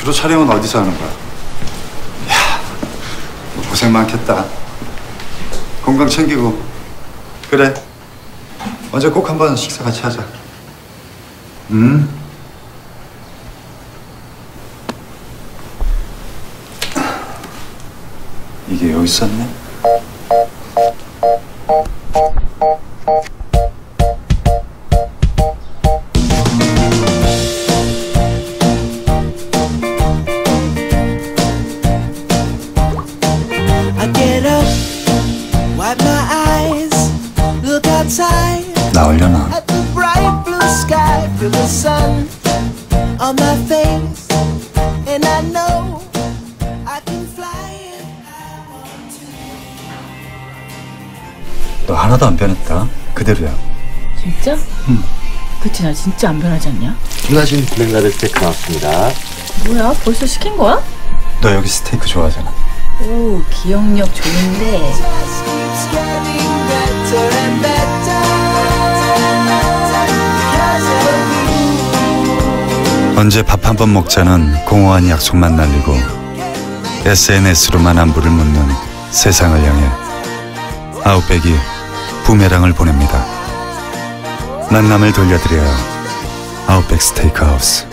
주로 촬영은 어디서 하는 거야? 야, 너 고생 많겠다. 건강 챙기고. 그래. 언제 꼭 한번 식사 같이 하자. 음? 이게 여기 있었네? To. 너 하나도 안 변했다. 그대로야. 진짜? 응. 그치 나 진짜 안 변하지 않냐? 순하신 블랙라벨 스테이크 나왔습니다. 뭐야 벌써 시킨 거야? 너 여기 스테이크 좋아하잖아. 오 기억력 좋은데 언제 밥 한 번 먹자는 공허한 약속만 날리고 SNS로만 안부를 묻는 세상을 향해 아웃백이 부메랑을 보냅니다. 만남을 돌려드려요. 아웃백 스테이크하우스.